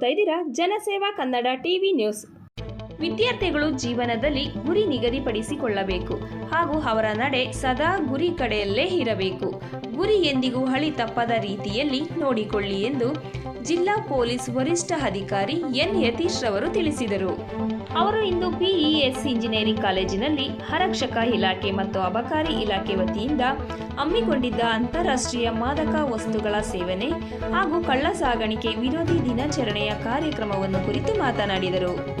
ನೋಡ್ತಾ ಇದ್ದೀರಾ? ಜನಸೇವಾ ಕನ್ನಡ ಟಿವಿ ನ್ಯೂಸ್. ವಿದ್ಯಾರ್ಥಿಗಳು ಜೀವನದಲ್ಲಿ ಗುರಿ ನಿಗದಿಪಡಿಸಿಕೊಳ್ಳಬೇಕು ಹಾಗೂ ಅವರ ನಡೆ ಸದಾ ಗುರಿ ಕಡೆಯಲ್ಲೇ ಇರಬೇಕು. ಗುರಿ ಎಂದಿಗೂ ಹಳಿ ತಪ್ಪದ ರೀತಿಯಲ್ಲಿ ನೋಡಿಕೊಳ್ಳಿ ಎಂದು ಜಿಲ್ಲಾ ಪೊಲೀಸ್ ವರಿಷ್ಠ ಅಧಿಕಾರಿ ಎನ್ ಯತೀಶ್ ರವರು ತಿಳಿಸಿದರು. ಅವರು ಇಂದು ಬಿಇಎಸ್ ಇಂಜಿನಿಯರಿಂಗ್ ಕಾಲೇಜಿನಲ್ಲಿ ಆರಕ್ಷಕ ಇಲಾಖೆ ಮತ್ತು ಅಬಕಾರಿ ಇಲಾಖೆ ವತಿಯಿಂದ ಹಮ್ಮಿಕೊಂಡಿದ್ದ ಅಂತಾರಾಷ್ಟ್ರೀಯ ಮಾದಕ ವಸ್ತುಗಳ ಸೇವನೆ ಹಾಗೂ ಕಳ್ಳ ಸಾಗಾಣಿಕೆ ವಿರೋಧಿ ದಿನಾಚರಣೆಯ ಕಾರ್ಯಕ್ರಮವನ್ನು ಕುರಿತು ಮಾತನಾಡಿದರು.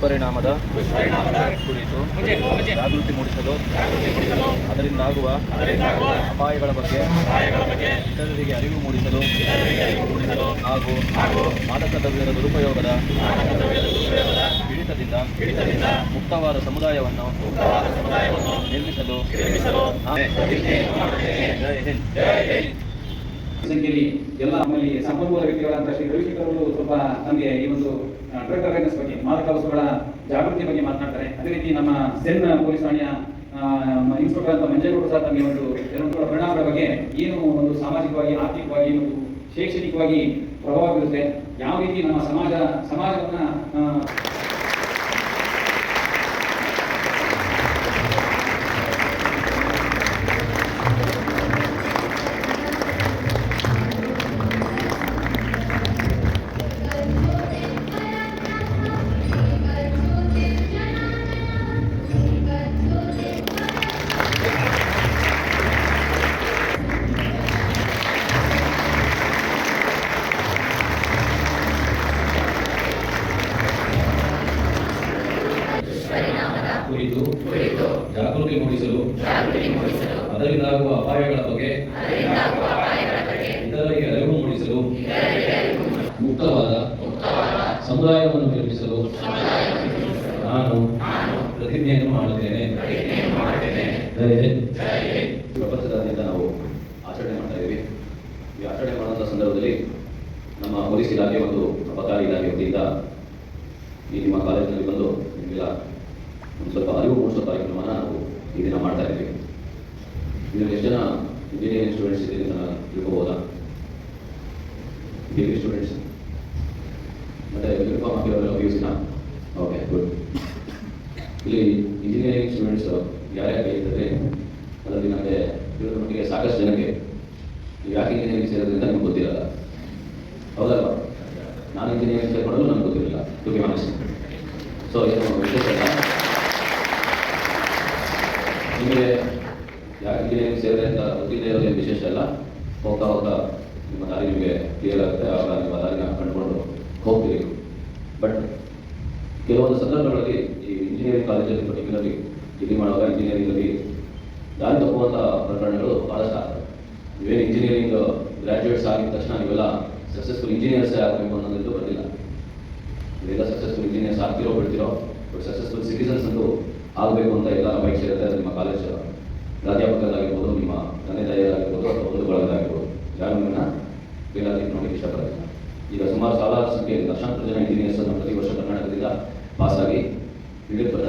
ದುಷ್ಪರಿಣಾಮದ ಕುರಿತು ಜಾಗೃತಿ ಮೂಡಿಸಲು ಅದರಿಂದಾಗುವ ಅಪಾಯಗಳ ಬಗ್ಗೆ ಇತರರಿಗೆ ಅರಿವು ಮೂಡಿಸಲು ಹಾಗೂ ಮಾದಕ ದ್ರವ್ಯದ ದುರುಪಯೋಗದ ಹಿಡಿತದಿಂದ ಮುಕ್ತವಾದ ಸಮುದಾಯವನ್ನು ನಿರ್ಮಿಸಲು ಜಯ ಹಿಂದ್. ಸಂಖ್ಯೆಯಲ್ಲಿ ಎಲ್ಲ ನಮ್ಮಲ್ಲಿ ಸಂಪನ್ಮೂಲ ವ್ಯಕ್ತಿಗಳಂತ ಶ್ರೀ ರವಿಶಂಕರ್ ಸ್ವಲ್ಪ ನಮಗೆ ಈ ಒಂದು ಡ್ರಗ್ ಅವೇರ್ನೆಸ್ ಬಗ್ಗೆ, ಮಾದಕ ವಸ್ತುಗಳ ಜಾಗೃತಿ ಬಗ್ಗೆ ಮಾತನಾಡ್ತಾರೆ. ಅದೇ ರೀತಿ ನಮ್ಮ ಸೆನ್ ಪೊಲೀಸ್ ಠಾಣೆಯ ಇನ್ಸ್ಪೆಕ್ಟರ್ ಅಂತ ಮಂಜೇಗೌಡ ಸಹ ತಮಗೆ ಒಂದು ಕೆಲವೊಂದು ಪರಿಣಾಮಗಳ ಬಗ್ಗೆ ಏನು ಒಂದು ಸಾಮಾಜಿಕವಾಗಿ, ಆರ್ಥಿಕವಾಗಿ ಮತ್ತು ಶೈಕ್ಷಣಿಕವಾಗಿ ಪ್ರಭಾವ ಬೀರುತ್ತೆ. ಯಾವ ರೀತಿ ನಮ್ಮ ಸಮಾಜ, ಸಮಾಜವನ್ನ ಕುರಿತು ಜಾಗೃತಿ ಮೂಡಿಸಲು ಅದರಿಂದಾಗುವ ಅಪಾಯಗಳ ಬಗ್ಗೆ ಇತರರಿಗೆ ಅರಿವು ಮೂಡಿಸಲು ಮುಕ್ತವಾದ ಸಮುದಾಯವನ್ನು ನಿರ್ಮಿಸಲು ನಾನು ಪ್ರತಿಜ್ಞೆಯನ್ನು ಮಾಡುತ್ತೇನೆ. ಪ್ರಪಂಚದಾದ್ಯಂತ ನಾವು ಆಚರಣೆ ಮಾಡ್ತಾ ಇದ್ದೀವಿ. ಈ ಆಚರಣೆ ಮಾಡುವಂಥ ಸಂದರ್ಭದಲ್ಲಿ ನಮ್ಮ ಪೊಲೀಸ್ ಇಲಾಖೆ ಮತ್ತು ಅಬಕಾರಿ ಇಲಾಖೆ ವತಿಯಿಂದ ಈ ನಿಮ್ಮ ಕಾಲೇಜಿನಲ್ಲಿ ಬಂದು ನಿಮಗೆಲ್ಲ ಒಂದು ಸ್ವಲ್ಪ ಅರಿವು ಮೂಡಿಸೋ ಕಾರ್ಯಕ್ರಮನ ನಾವು ಈ ದಿನ ಮಾಡ್ತಾ ಇದ್ದೀವಿ ಇದರಲ್ಲಿ ಎಷ್ಟು ಜನ ಇದ್ದೀರಿ ಅಂತ ತಿಳ್ಕೊಬೋದಾ ಡಿಗ್ರಿ ಸ್ಟೂಡೆಂಟ್ಸ್ ಮತ್ತೆ ಯೂನಿಫಾರ್ಮ್ ಹಾಕಿರೋರೆಲ್ಲ ಪಿ ಯು ಸಿನ ಓಕೆ ಗುಡ್ ಇಲ್ಲಿ ಇಂಜಿನಿಯರಿಂಗ್ ಸ್ಟೂಡೆಂಟ್ಸ್ ಯಾರ್ಯಾರು ಇದ್ದಾರೆ ಅದರಲ್ಲಿ ನನಗೆ ತಿಳಿದ ಮಟ್ಟಿಗೆ ಸಾಕಷ್ಟು ಜನಕ್ಕೆ ನೀವು ಯಾಕೆ ಇಂಜಿನಿಯರಿಂಗ್ ಸೇರೋದ್ರಿಂದ ನಿಮ್ಗೆ ಗೊತ್ತಿರಲ್ಲ. ಹೌದಲ್ವಾ? ನಾನು ಇಂಜಿನಿಯರಿಂಗ್ ಸೇರ್ಕೊಳ್ಳಲು ನನಗೆ ಗೊತ್ತಿರಲಿಲ್ಲ ಟು ಬಿ ಆನೆಸ್ಟ್ ಸೊ ಏನು ವಿಶೇಷ ನಿಮಗೆ ಇಂಜಿನಿಯರಿಂಗ್ ಸೇರಿದೆ ಅಂತ ಗೊತ್ತಿದೆ ಇರೋದೇನು ವಿಶೇಷ ಅಲ್ಲ ಹೋಗ್ತಾ ಹೋಗ್ತಾ ನಿಮ್ಮ ದಾರಿ ನಿಮಗೆ ಕ್ಲಿಯರ್ ಆಗುತ್ತೆ, ಆವಾಗ ನಿಮ್ಮ ದಾರಿನ ಕಂಡುಕೊಂಡು ಹೋಗ್ತೀರಿ ಬಟ್ ಕೆಲವೊಂದು ಸಂದರ್ಭಗಳಲ್ಲಿ ಈ ಇಂಜಿನಿಯರಿಂಗ್ ಕಾಲೇಜಲ್ಲಿ ಪರ್ಟಿಕ್ಯುಲರ್ಲಿ ಡಿಗ್ರಿ ಮಾಡುವಾಗ ಇಂಜಿನಿಯರಿಂಗಲ್ಲಿ ದಾರಿ ತಪ್ಪುವಂಥ ಪ್ರಕರಣಗಳು ಭಾಳಷ್ಟು ಆಗ್ತವೆ. ನೀವೇನು ಇಂಜಿನಿಯರಿಂಗ್ ಗ್ರ್ಯಾಜುಯೇಟ್ಸ್ ಆಗಿದ ತಕ್ಷಣ ನೀವೆಲ್ಲ ಸಕ್ಸಸ್ಫುಲ್ ಇಂಜಿನಿಯರ್ಸೇ ಆಗಬೇಕು ಅನ್ನೋದಿದ್ದು ಬರಲಿಲ್ಲ ನೀವೆಲ್ಲ ಸಕ್ಸಸ್ಫುಲ್ ಇಂಜಿನಿಯರ್ಸ್ ಆಗ್ತಿರೋ ಬಿಡ್ತಿರೋ ಬಟ್ ಸಕ್ಸಸ್ಫುಲ್ ಸಿಟಿಸನ್ಸ್ ಅಂತೂ ಆಗಬೇಕು ಅಂತ ಎಲ್ಲ ಅಪೇಕ್ಷೆ ಇರುತ್ತೆ ನಿಮ್ಮ ಕಾಲೇಜ್ ಪ್ರಾಧ್ಯಾಪಕರಾಗಿರ್ಬೋದು ನಿಮ್ಮ ತಂದೆ ತಾಯಿಯರಾಗಿರ್ಬೋದು ಅಥವಾ ಬಂಧುಗಳಾಗಿರ್ಬೋದು ಯಾರು ನಿಮ್ಮನ್ನ ನೋಡಿ ನೋಡಲಿಕ್ಕೆ ಇಷ್ಟಪಡ್ತೀನಿ ಈಗ ಸುಮಾರು ಸಾವಿರಾರು ಸಂಖ್ಯೆ ಲಕ್ಷಾಂತರ ಜನ ಇಂಜಿನಿಯರ್ಸ್ ಅನ್ನು ಪ್ರತಿ ವರ್ಷ ಕರ್ನಾಟಕದಿಂದ ಪಾಸಾಗಿ ತಿಳಿರ್ತದ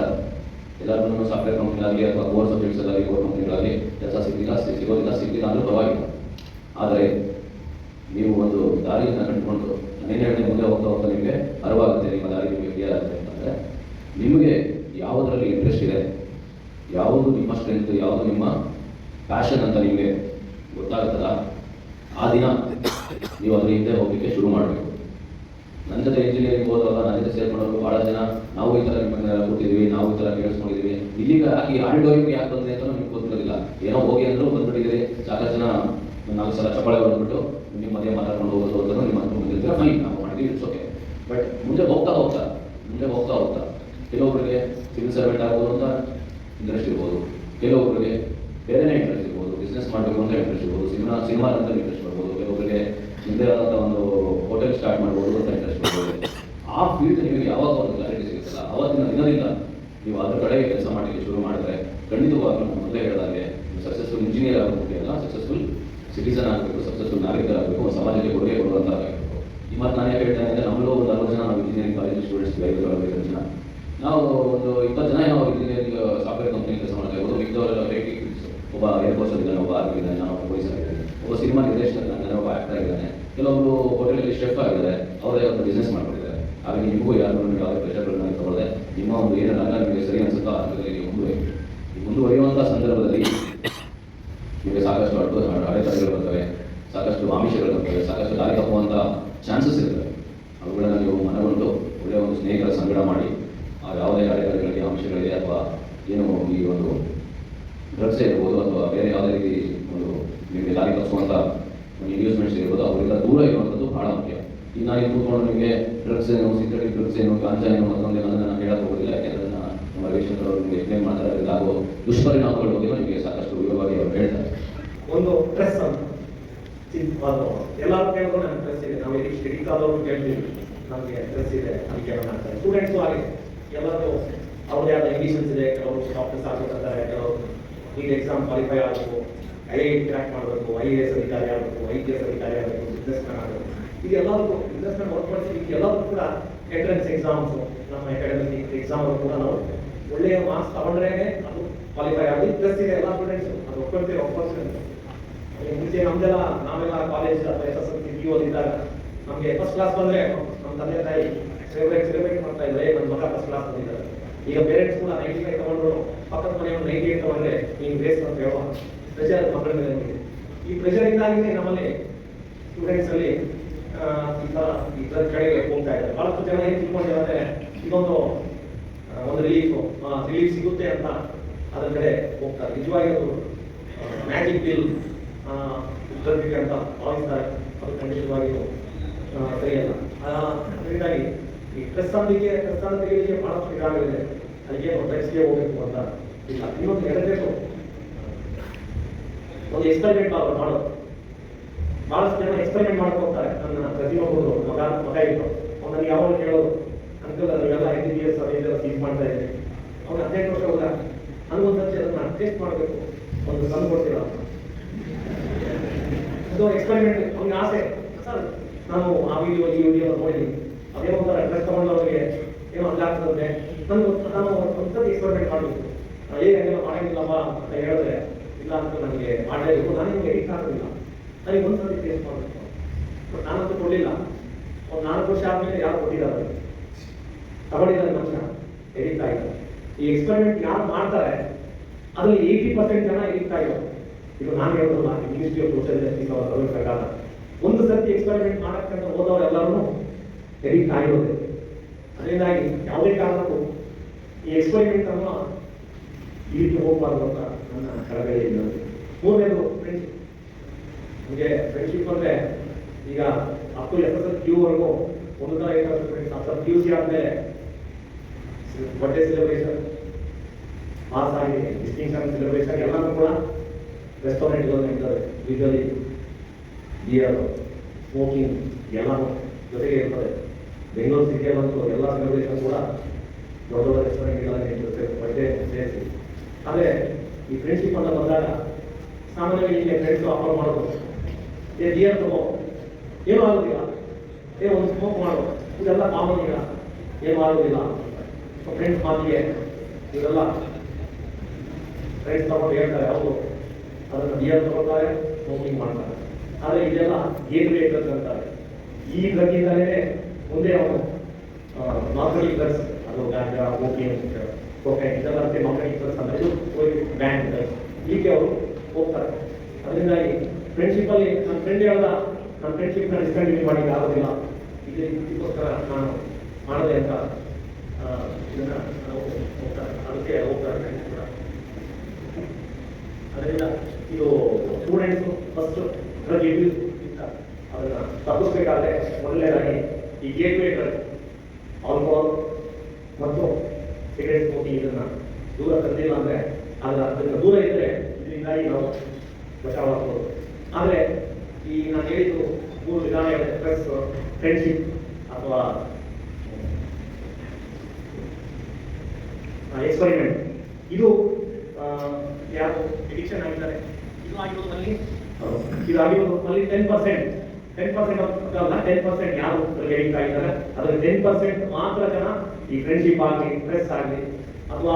ಎಲ್ಲರೂ ಸಾಫ್ಟ್ವೇರ್ ಕಂಪ್ನಿಗಳಾಗಲಿ ಅಥವಾ ಕೋರ್ ಸಬ್ಜೆಕ್ಟ್ಸಲ್ಲಾಗಲಿ ಕೋರ್ ಕಂಪ್ನಿಗಳಾಗಲಿ ಕೆಲಸ ಸಿಗಲಿಲ್ಲ ಸಿಗೋದಿಲ್ಲ, ಸಿಗಲಿಲ್ಲ ಅಂದರೂ ಪರವಾಗಿಲ್ಲ. ಆದರೆ ನೀವು ಒಂದು ದಾರಿಯನ್ನು ಕಂಡುಕೊಂಡು ಹನ್ನೆರಡನೇ ಮುಂದೆ ಹೋಗ್ತಾ ಹೋಗ್ತಾ ನಿಮಗೆ ಅರಿವಾಗುತ್ತೆ, ನಿಮ್ಮ ದಾರಿ ನಿಮಗೆ ಕ್ಲಿಯರ್ ಆಗುತ್ತೆ ಅಂತಂದರೆ, ನಿಮಗೆ ಯಾವುದರಲ್ಲಿ ಇಂಟ್ರೆಸ್ಟ್ ಇದೆ? ಯಾವುದು ನಿಮ್ಮ ಸ್ಟ್ರೆಂತ್, ಯಾವುದು ನಿಮ್ಮ ಪ್ಯಾಷನ್ ಅಂತ ನಿಮಗೆ ಗೊತ್ತಾಗುತ್ತಲ್ಲ, ಆ ದಿನ ನೀವು ಅದ್ರ ಹಿಂದೆ ಹೋಗಲಿಕ್ಕೆ ಶುರು ಮಾಡಬೇಕು. ನನ್ನ ಜೊತೆ ಇಂಜಿನಿಯರಿಂಗ್ ಹೋದಾಗ ನನ್ನ ಜೊತೆ ಸೇರ್ಕೊಂಡವರು ಭಾಳ ಜನ, ನಾವು ಈ ಥರ ನಿಮ್ಮ ಕೂತಿದ್ವಿ, ನಾವು ಈ ಥರ ಕೇಳಿಸ್ಕೊಂಡಿದ್ದೀವಿ ಇಲ್ಲಿಗ ಈ ಆಡಿಟೋರಿಯಂ ಯಾಕೆ ಬಂದಿದೆ ಅಂತ ನಿಮ್ಗೆ ಗೊತ್ತಿರೋದಿಲ್ಲ. ಏನೋ ಹೋಗಿ ಅಂದರೂ ಬಂದ್ಬಿಟ್ಟಿದ್ದೀರಿ, ಸಾಕಷ್ಟು ಜನ ನಾಲ್ಕು ಸಲ ಚಪ್ಪಾಳೆ ಬಂದ್ಬಿಟ್ಟು ನಿಮ್ಮ ಮಧ್ಯೆ ಮಾತಾಡ್ಕೊಂಡು ಹೋಗೋದು ಅಂತ ನಿಮ್ಮ ಹತ್ರ ಬಂದಿರ್ತೀರ? ಫೈನ್ ನಾವು ಮಾಡಿದ್ವಿ ಇಟ್ಸ್ ಓಕೆ ಬಟ್ ಮುಂದೆ ಹೋಗ್ತಾ ಹೋಗ್ತಾ, ಮುಂದೆ ಹೋಗ್ತಾ ಹೋಗ್ತಾ ಕೆಲವೊಬ್ಬರಿಗೆ ಸಿವಿಲ್ ಸರ್ವೆಂಟ್ ಆಗೋದು ಅಂತ ಇಂಟ್ರೆಸ್ಟ್ ಇರ್ಬೋದು ಕೆಲವೊಬ್ಬರಿಗೆ ಬೇರೆನೇ ಇಂಟ್ರೆಸ್ಟ್ ಇರ್ಬೋದು ಬಿಸ್ನೆಸ್ ಮಾಡಬೇಕು ಅಂತ ಇಂಟ್ರೆಸ್ಟ್ ಇರ್ಬೋದು ಸಿನಿಮಾ ಸಿನಿಮಾ ಅಂತ ಇಂಟ್ರೆಸ್ಟ್ ಬರ್ಬೋದು ಕೆಲವೊಬ್ಬರಿಗೆ ನಿಮ್ಮದೇ ಆದಂಥ ಒಂದು ಹೋಟೆಲ್ ಸ್ಟಾರ್ಟ್ ಮಾಡ್ಬೋದು ಅಂತ ಇಂಟ್ರೆಸ್ಟ್ ಬರ್ಬೋದು. ಆ ಫೀಲ್ಡ್ ನಿಮಗೆ ಯಾವಾಗ ಒಂದು ಕ್ಲಾರಿಟಿ ಸಿಗುತ್ತಲ್ಲ? ಅವತ್ತಿನ ದಿನದಿಂದ ನೀವು ಅದರ ಕಡೆ ಕೆಲಸ ಮಾಡಲಿಕ್ಕೆ ಶುರು ಮಾಡಿದ್ರೆ ಖಂಡಿತವಾಗ್ಲೂ ಮೊದಲೇ ಹೇಳಿದಾಗೆ ಸಕ್ಸಸ್ಫುಲ್ ಇಂಜಿನಿಯರ್ ಆಗಬೇಕು ಅಲ್ಲ ಸಕ್ಸಸ್ಫುಲ್ ಸಿಟಿಸನ್ ಆಗಬೇಕು ಸಕ್ಸಸ್ಫುಲ್ ನಾಗರಿಕರಾಗಬೇಕು ಸಮಾಜಕ್ಕೆ ಕೊಡುಗೆ ಕೊಡುವಂತ ಆಗಬೇಕು ಈ ಮಾತು ನಾನು ಹೇಳ್ತೇನೆ ಅಂದರೆ ನಮ್ಮಲ್ಲೂ ಒಂದು ಅರವತ್ತು ಜನ ನಾವು ಇಂಜಿನಿಯರಿಂಗ್ ಕಾಲೇಜ್ ಸ್ಟೂಡೆಂಟ್ಸ್ ಐವತ್ತು ಜನ ನಾವು ಒಂದು ಇಪ್ಪತ್ತು ಜನ ಏನೋ ಇಂಜಿನಿಯರಿಂಗ್ ಸಾಫ್ಟ್ವೇರ್ ಕಂಪ್ನಿ ಕೆಲಸ ಮಾಡ್ತಾ ಇರ್ಬೋದು ಮಿಕ್ಕದವರೆಲ್ಲ ಒಬ್ಬ ಏರ್ಫೋರ್ಸ್ ಇದ್ದಾನೆ, ಒಬ್ಬ ಆರ್ಮಿ ಇದ್ದಾನೆ ನಾನು ಪೊಲೀಸ್ ಆಗಿದ್ದೇನೆ ಒಬ್ಬ ಸಿನಿಮಾ ಇದ್ದಾನೆ. ಒಬ್ಬ ಆಕ್ಟರ್ ಇದ್ದಾನೆ. ಕೆಲವೊಬ್ಬರು ಹೋಟೆಲಲ್ಲಿ ಶೆಫ್ ಆಗಿದ್ದಾರೆ, ಅವರೇ ಒಂದು ಬಿಸ್ನೆಸ್ ಮಾಡ್ಕೊಂಡಿದ್ದಾರೆ ಹಾಗಾಗಿ ನಿಮಗೂ ಯಾರು ಯಾವುದೇ ಪ್ರೆಷರ್ಗಳನ್ನ ತಗೊಳ್ಳದೆ ನಿಮ್ಮ ಒಂದು ಏನೆಲ್ಲ ನಿಮಗೆ ಸರಿ ಅನ್ಸುತ್ತೋ ಅದರಲ್ಲಿ ನೀವು ಮುಂದುವರಿ ಮುಂದುವರಿಯುವಂಥ ಸಂದರ್ಭದಲ್ಲಿ ನಿಮಗೆ ಸಾಕಷ್ಟು ಅಡ್ಡ ಅಡೆತಡೆಗಳು ಬರ್ತವೆ, ಸಾಕಷ್ಟು ಆಮಿಷಗಳು ಬರ್ತವೆ, ಸಾಕಷ್ಟು ದಾರಿ ತಪ್ಪುವಂಥ ಚಾನ್ಸಸ್ ಇರ್ತವೆ. ಅವುಗಳನ್ನು ನೀವು ಮನಗೊಂಡು ಒಳ್ಳೆಯ ಒಂದು ಸ್ನೇಹಿತರ ಸಂಗಡ ಮಾಡಿ ಆ ಯಾವುದೇ ಅಡೆತಡೆಗಳಿಗೆ ಅಂಶಗಳಿದೆ ಅಥವಾ ಏನು ಈ ಒಂದು ಡ್ರಗ್ಸ್ ಇರ್ಬೋದು ಅಥವಾ ಬೇರೆ ಯಾವುದೇ ರೀತಿ ಒಂದು ನಿಮಗೆ ದಾರಿ ತಪ್ಪಿಸುವಂಥ ಒಂದು ಇನ್ವೆಸ್ಟ್ಮೆಂಟ್ಸ್ ಇರ್ಬೋದು, ಅವರಿಂದ ದೂರ ಇರುವಂಥದ್ದು ಬಹಳ ಮುಖ್ಯ. ಈಗ ನಾನು ಕೂತ್ಕೊಂಡು ನಿಮಗೆ ಡ್ರಗ್ಸ್ ಏನು ಸಿಂಥೆಟಿಕ್ ಡ್ರಗ್ಸ್ ಏನು ಗಾಂಜಾ ಏನು ಮತ್ತೊಂದು ಅದನ್ನು ನಾನು ಹೇಳಕ್ಕೆ ಹೋಗೋದಿಲ್ಲ, ಯಾಕೆಂದರೆ ನಮ್ಮ ರವಿಶಂಕರ್ ಅವರು ನಿಮಗೆ ಎಕ್ಸ್ಪ್ಲೇನ್ ಮಾಡ್ತಾರೆ ಅದರಿಂದ ಆಗುವ ದುಷ್ಪರಿಣಾಮಗಳ ಬಗ್ಗೆ ನಿಮಗೆ ಸಾಕಷ್ಟು ವಿವರವಾಗಿ ಅವರು ಹೇಳ್ತಾರೆ. ಒಂದು ಪ್ರೆಸ್ ಎಲ್ಲರೂ ಕೇಳಿದ್ರು ನನಗೆ ಪ್ರೆಸ್ ಇದೆ. ನಾವು ಎಲ್ಲಿ ಸ್ಟಡಿ ಆದವರು ಕೇಳ್ತೀವಿ. ನಮಗೆ ಪ್ರೆಸ್ ಇದೆ, ಅದಕ್ಕೆ ಮಾಡ್ತಾರೆ ಸ್ಟೂಡೆಂಟ್ಸು ಹಾಗೆ ಎಲ್ಲರೂ ಅವ್ರದೇ ಆದ ಇಂಗ್ಲೀಷನ್ಸ್ ಇದೆ. ಕೆಲವರು ಡಾಕ್ಟರ್ಸ್ ಆಗ್ಬೇಕಂತಾರೆ, ಕೆಲವರು ಈಗ ಎಕ್ಸಾಮ್ ಕ್ವಾಲಿಫೈ ಆಗಬೇಕು ಐ ಐ ಕ್ರ್ಯಾಕ್ ಮಾಡಬೇಕು ಐ ಎ ಎಸ್ ಅಧಿಕಾರಿ ಆಗಬೇಕು ಐ ಪಿ ಎಸ್ ಅಧಿಕಾರಿ ಆಗಬೇಕು ಬಿಸ್ನೆಸ್ ಮ್ಯಾನ್ ಆಗಬೇಕು. ಬಿಸ್ನೆಸ್ ಮ್ಯಾನ್ ವರ್ಕ್ ಮಾಡ್ತೀವಿ ಎಲ್ಲರಿಗೂ ಕೂಡ ಎಂಟ್ರೆನ್ಸ್ ಎಕ್ಸಾಮ್ಸು ನಮ್ಮ ಅಕಾಡೆಮಿಕ್ ಎಕ್ಸಾಮ್ ಕೂಡ ನಾವು ಒಳ್ಳೆಯ ಮಾರ್ಕ್ಸ್ ತಗೊಂಡ್ರೇ ಅದು ಕ್ವಾಲಿಫೈ ಆಗಿ ಪ್ಲಸ್ ಇದೆ ಎಲ್ಲ ಸ್ಟೂಡೆಂಟ್ಸ್ ಅದು ಒಪ್ಕೊಳ್ತೀವಿ ಒಪ್ಕೊಳ್ತೀವಿ ಮುಂಚೆ ನಮ್ದೆಲ್ಲ, ನಾವೆಲ್ಲ ಕಾಲೇಜ್ ಅಥವಾ S S L C P ನಮಗೆ ಫಸ್ಟ್ ಕ್ಲಾಸ್ ಬಂದರೆ ನಮ್ಮ ತಂದೆ ತಾಯಿ ಸೆಲೆಬ್ರೇಟ್ ಸೆಲೆಬ್ರೇಟ್ ಮಾಡ್ತಾ ಇದ್ದಾರೆ ನನ್ನ ಮಗ ಫಸ್ಟ್ ಕ್ಲಾಸ್ ಬಂದಿದ್ದಾರೆ ಈಗ ಪೇರೆಂಟ್ಸ್ ಕೂಡ ನೈಂಟಿ ಫೈವ್ ತಗೊಂಡ್ರು ಪಕ್ಕದ ಮನೆಯವರು ನೈಂಟಿ ಏಟ್ ತಗೊಂಡ್ರೆ ನೀನು ಗ್ರೇಸ್ ಅಂತ ಹೇಳುವ ಪ್ರೆಷರ್ ಮಕ್ಕಳ ಮೇಲೆ. ಈ ಪ್ರೆಷರ್ ಇಂದಾಗಿನೇ ನಮ್ಮಲ್ಲಿ ಸ್ಟೂಡೆಂಟ್ಸ್ ಅಲ್ಲಿ ಕಡೆಗೆ ಹೋಗ್ತಾ ಇದ್ದಾರೆ. ಬಹಳಷ್ಟು ಜನ ಏನ್ ತಿಳ್ಕೊಂಡಿದ್ದಾರೆ ಇದೊಂದು ಒಂದು ರಿಲೀಫ್ ರಿಲೀಫ್ ಸಿಗುತ್ತೆ ಅಂತ ಅದರ ಕಡೆ ಹೋಗ್ತಾರೆ. ನಿಜವಾಗಿ ಅದು ಮ್ಯಾಜಿಕ್ ಬಿಲ್ ಅಂತ ಭಾವಿಸ್ತಾರೆ ಅದು ಖಂಡಿತವಾಗಿಯೂ ಸರಿಯಲ್ಲ. ಅದರಿಂದಾಗಿ ಈ ಪ್ರಸ್ಥಾನಕ್ಕೆ ಪ್ರಸ್ಥಾನ ತೆಗೆಯಲಿಕ್ಕೆ ಬಹಳಷ್ಟು ಇದಾಗಲಿದೆ. ಅದಕ್ಕೆ ಒಟ್ಟಿಗೆ ಹೋಗಬೇಕು ಅಂತ. ಇಲ್ಲ ಇನ್ನೊಂದು ಎಡಬೇಕು ಒಂದು ಎಕ್ಸ್ಪೆರಿಮೆಂಟ್ ಮಾಡೋದು ಮಾಡೋದು ಬಹಳಷ್ಟು ಜನ ಎಕ್ಸ್ಪೆರಿಮೆಂಟ್ ಮಾಡಕ್ ನನ್ನ ಪ್ರತಿಯೊಬ್ಬರು ಮಗ ಮಗ ಇದ್ರು. ಅವ್ನು ನನಗೆ ಯಾವಾಗ ಕೇಳೋದು? ಅಂಕಲ್ ನೀವೆಲ್ಲ ಐದು ಬಿ ಎಸ್ ಅದೆಲ್ಲ ಸೀಸ್ ಮಾಡ್ತಾ ಇದ್ದೀರಿ ಅವ್ನು ಹದಿನೆಂಟು ವರ್ಷ ಹೋದ. ನನಗೊಂದ್ಸತಿ ಅದನ್ನ ಟೇಸ್ಟ್ ಮಾಡಬೇಕು. ಒಂದು ತಂದು ಕೊಡ್ತೀರಾ? ಅದು ಎಕ್ಸ್ಪೆರಿಮೆಂಟ್ ಅವ್ನಿಗೆ ಆಸೆ. ಸರ್ ನಾನು ಆ ವಿಡಿಯೋ ಈ ವಿಡಿಯೋ ನೋಡಿದ್ದೀನಿ ಅದೇ ಒಂಥರ ಡ್ರೆಸ್ ಅವರಿಗೆ ಏನೋ ಅಲ್ಲಾಗ್ತದೆ ನನಗೆ ನಾನು ಒಂದ್ಸತಿ ಎಕ್ಸ್ಪೆರಿಮೆಂಟ್ ಮಾಡಬೇಕು ಏ, ಹಂಗೆಲ್ಲ ಮಾಡಂಗಿಲ್ಲಪ್ಪ ಅಂತ ಹೇಳಿದ್ರೆ ಇಲ್ಲ ಅಂತ ನನಗೆ ಮಾಡಲೇಬೇಕು ನಾನು ನಿಮಗೆ ಎಡಿಟ್ ಆಗೋದಿಲ್ಲ ನನಗೆ ಒಂದ್ಸತಿ ಟೇಸ್ಟ್ ಮಾಡಬೇಕು. ಬಟ್ ನಾನಂತೂ ಕೊಡಲಿಲ್ಲ. ಒಂದು ನಾಲ್ಕು ವರ್ಷ ಆದಮೇಲೆ ಯಾರು ಕೊಟ್ಟಿದ್ದಾರೆ ತಗೊಂಡಿದ್ದಾರೆ ಮನುಷ್ಯ. ಎಡಿಟ್ ಆಗಿದ್ದಾರೆ ಈ ಎಕ್ಸ್ಪೆರಿಮೆಂಟ್ ಯಾರು ಮಾಡ್ತಾರೆ, ಅದರಲ್ಲಿ ಏಯ್ಟಿ ಪರ್ಸೆಂಟ್ ಜನ ಎಡಿಟ್ ಆಗಿದ್ದಾರೆ ಇದು ನಾನು ಹೇಳೋದಲ್ಲ ಮಿನಿಸ್ಟ್ರಿ ಆಫ್ ಸೋಷಿಯಲ್ ಪ್ರಕಾರ. ಒಂದು ಸರ್ತಿ ಎಕ್ಸ್ಪೆರಿಮೆಂಟ್ ಮಾಡಕ್ಕಂತ ಹೋದವರೆಲ್ಲರೂ ಎಡಿಟ್ ಆಗಿರೋದೆ ಅದರಿಂದಾಗಿ ಯಾವುದೇ ಕಾರಣಕ್ಕೂ ಈ ಎಕ್ಸ್ಪೆರಿಮೆಂಟ್ ಅನ್ನು ಈ ರೀತಿ ಹೋಗಬಾರ್ದು ಅಂತ ನನ್ನ ಸಲಹೆ ವಿನಂತಿ. ಮೂರನೇದು ಫ್ರೆಂಡ್ಶಿಪ್ ನಿಮಗೆ ಫ್ರೆಂಡ್ಶಿಪ್ ಅಂದರೆ ಈಗ ಅಪ್ ಟು ಎಸ್ ಎಸ್ ಕ್ಯೂವರೆಗೂ ಕ್ಯೂ ವರೆಗೂ ಒಂದು ಥರ ಏನಾದರೂ ಫ್ರೆಂಡ್ಸ್ after ಕ್ಯೂ ಸಿ ಆದ್ಮೇಲೆ ಬರ್ಡೇ ಸೆಲೆಬ್ರೇಷನ್ ಪಾಸ್ ಆಗಿ ಡಿಸ್ಟಿಂಕ್ಷನ್ ಸೆಲೆಬ್ರೇಷನ್ ಎಲ್ಲನೂ ಕೂಡ ರೆಸ್ಟೋರೆಂಟ್ಗಳು ಇರ್ತದೆ. ಯೂಶಲಿ ಬಿಯರ್ ಸ್ಮೋಕಿಂಗ್ ಎಲ್ಲನೂ ಜೊತೆಗೆ ಇರ್ತದೆ. ಬೆಂಗಳೂರು ಸಿಟಿಯಲ್ಲಂತೂ ಎಲ್ಲ ಪ್ರದೇಶ ಕೂಡ ದೊಡ್ಡ ದೊಡ್ಡ ರೆಸ್ಟೋರೆಂಟ್ಗಳಲ್ಲಿ ಇರ್ತದೆ ಬಟ್ಟೆ ಸೇರಿಸಿ ಆದರೆ ಈ ಫ್ರೆಂಡ್ಶಿಪ್ ಅಂತ ಬಂದಾಗ ಸಾಮಾನ್ಯವಾಗಿ ಇಲ್ಲಿ ಫ್ರೆಂಡ್ಸ್ ಆಫರ್ ಮಾಡೋದು. ಏ ಬಿಯರ್ ತಗೋ? ಏನೂ ಆಗೋದಿಲ್ಲ. ಏ, ಒಂದು ಸ್ಮೋಕ್ ಮಾಡೋ. ಇದೆಲ್ಲ ಕಾಮನ್ ಈಗ. ಏನೂ ಆಗೋದಿಲ್ಲ. ಫ್ರೆಂಡ್ಸ್ ಮಾತಿಗೆ ಇವರೆಲ್ಲ ಫ್ರೆಂಡ್ಸ್ ತಗೊಂಡು ಹೇಳ್ತಾರೆ ಅವರು ಅದನ್ನು ಬಿಯರ್ ತಗೊಳ್ತಾರೆ ಸ್ಮೋಕಿಂಗ್ ಮಾಡ್ತಾರೆ. ಆದರೆ ಇದೆಲ್ಲ ಗೇಟ್ ಬೇಕು ಅಂತಾರೆ. ಈ ಡ್ರಗ್ಗಿಂದಲೇ ಮುಂದೆ ಅವನು ನಾರ್ಮಲಿ ಡ್ರಗ್ಸ್ ಅದು ಗಾಂಜಾ ಓಪಿಯಂ ಕೊಕೈನ್ ಇದೆಲ್ಲ ಅಂತೆ ನಾರ್ಮಲಿ ಡ್ರಗ್ಸ್ ಅಂದರೆ ಬ್ಯಾಂಡ್ ಹೀಗೆ ಅವರು ಹೋಗ್ತಾರೆ. ಅದರಿಂದಾಗಿ ಫ್ರೆಂಡ್ಶಿಪ್ಪಲ್ಲಿ ನನ್ನ ಫ್ರೆಂಡ್ ಹೇಳ್ದ ನನ್ನ ಫ್ರೆಂಡ್ಶಿಪ್ನ ಡಿಸ್ಕಂಟಿನ್ಯೂ ಮಾಡಿಕ್ಕೆ ಆಗೋದಿಲ್ಲ. ಇದು ಇದಕ್ಕೋಸ್ಕರ ನಾನು ಮಾಡದೆ ಅಂತ ಇದನ್ನ ಹೋಗ್ತಾರೆ. ಅದಕ್ಕೆ ಹೋಗ್ತಾರೆ ಅದರಿಂದ ಇದು ಸ್ಟೂಡೆಂಟ್ಸು ಫಸ್ಟ್ ಡ್ರಗ್ ಯೂಸ್ ಇಂದ ಅದನ್ನ ತಪ್ಪಿಸ್ಬೇಕಾದ್ರೆ ಮೊದಲನೇದಾಗಿ ಈ ಗೇಟ್ ವೇ ಡ್ರಗ್ ಆಲ್ಕೋಹಾಲ್ ಮತ್ತು ಸಿಗರೇಟ್ ಸ್ಮೋಕಿಂಗ್ ಇದನ್ನು ದೂರ ತಂದಿಲ್ಲ ಅಂದರೆ ಅದರ ಅದನ್ನು ದೂರ ಇದ್ದರೆ ಇದರಿಂದಾಗಿ ನಾವು ಬಚಾವಾಗ್ಬೋದು ಆದರೆ ಈ ನಾನು ಹೇಳಿದ್ದು ಮೂರು ವಿಧಾನ ಇದೆ ಪ್ಲಸ್ ಫ್ರೆಂಡ್ಶಿಪ್ ಅಥವಾ ಎಕ್ಸ್ಪರಿಮೆಂಟ್ ಇದು ಯಾರು ಎಡಿಕ್ಷನ್ ಆಗಿದ್ದಾರೆ? ಇದು ಆಗಿರೋದು ಅಲ್ಲಿ ಇದು ಆಗಿರೋದು ಅಲ್ಲಿ ಟೆನ್ ಪರ್ಸೆಂಟ್ ಟೆನ್ ಪರ್ಸೆಂಟ್ ಅಲ್ಲ ಟೆನ್ ಪರ್ಸೆಂಟ್ ಯಾರು ಹೇಳ್ತಾ ಇದ್ದಾರೆ. ಅದ್ರ ಟೆನ್ ಪರ್ಸೆಂಟ್ ಮಾತ್ರ ಜನ ಈ ಫ್ರೆಂಡ್ಶಿಪ್ ಆಗಲಿ ಇಂಟ್ರೆಸ್ಟ್ ಆಗಲಿ ಅಥವಾ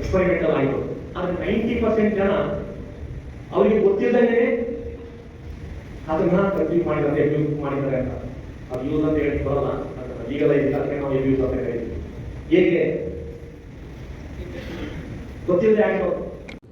ಎಕ್ಸ್ಪರಿಮೆಂಟಲ್ ಆಯಿತು. ಆದ್ರೆ ನೈಂಟಿ ಪರ್ಸೆಂಟ್ ಜನ ಅವರಿಗೆ ಗೊತ್ತಿಲ್ಲದೇ ಅದನ್ನ ಕಂಪ್ಲೀಟ್ ಮಾಡಿದ್ದಾರೆ ಎಬ್ಯೂಸ್ ಮಾಡಿದ್ದಾರೆ ಅಂತ. ಅದು ಯೂಸ್ ಅಂತ ಹೇಳಿ ಬರಲ್ಲ. ಲೀಗಲೈಸ್ ಅದಕ್ಕೆ ನಾವು ಯೂಸ್ ಅಂತ ಹೇಳ್ತೀವಿ ಹೇಗೆ ಗೊತ್ತಿಲ್ಲದೆ ಆಗಿರೋದು